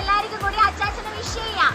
എല്ലാവർക്കും കൂടി അച്ചാച്ചനെ വിഷ് ചെയ്യാം.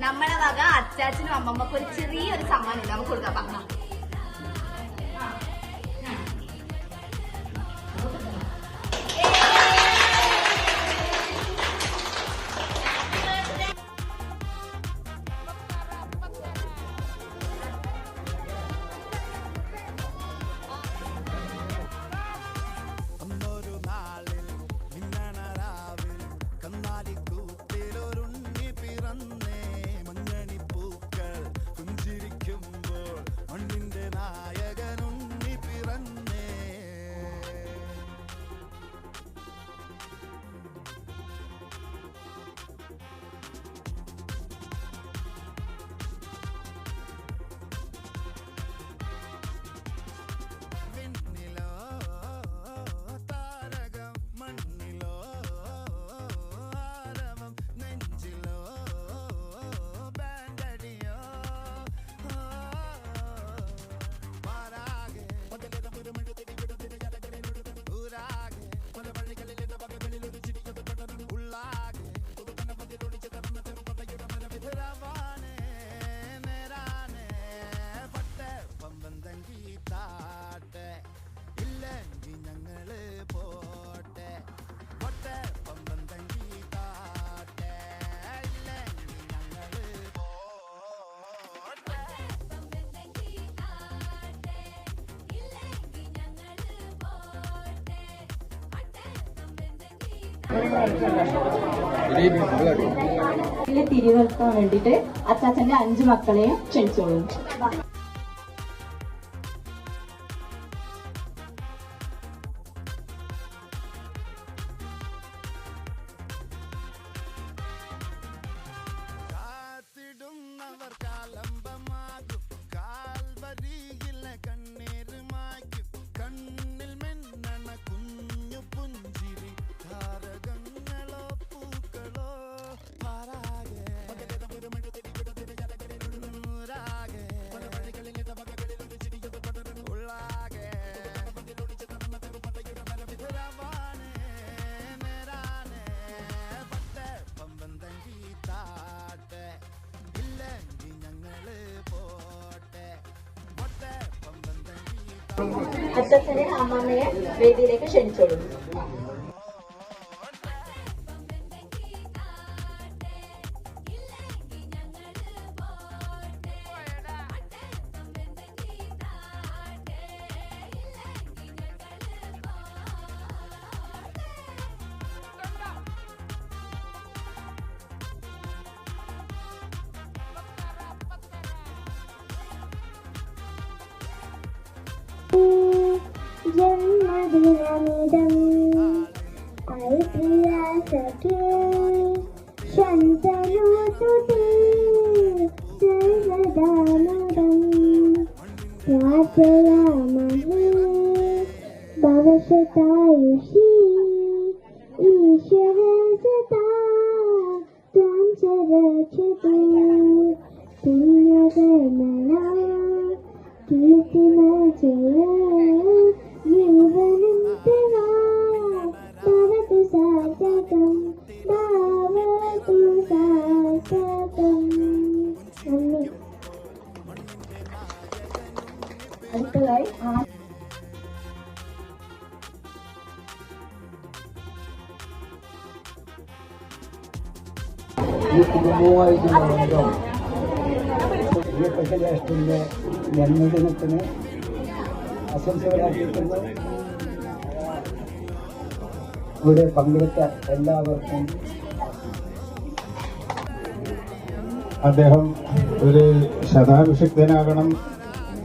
നമ്മളെ വക അച്ചാച്ചനും അമ്മമ്മക്കും ഒരു ചെറിയൊരു സമ്മാനം നമുക്ക് കൊടുക്കാം തിരികെ നിർത്താൻ വേണ്ടിയിട്ട് അച്ചാച്ചന്റെ അഞ്ചു മക്കളെയും ക്ഷണിച്ചോളൂ. അച്ഛനെ അമ്മമ്മയെ വേദിയിലേക്ക് ക്ഷണിച്ചോളൂ அதிராமிதம் ஐப்ரியா சகே சந்தனோசுதி சர்வதாமதம் பிரார்த்தயாமஹே भवशतायुषी ईश्वर सता त्वं च रक्षतु पुण्यकर्मणा कीर्तिना जया അടുത്തതായി ആ ഈ പ്രിയപ്പെട്ട ജ്യേഷ്ഠന്റെ ജന്മദിനത്തിന് അറിയിക്കുന്നു ഇവിടെ പങ്കെടുത്ത എല്ലാവർക്കും അദ്ദേഹം ഒരു ശതാഭിഷിക്തനാകണം.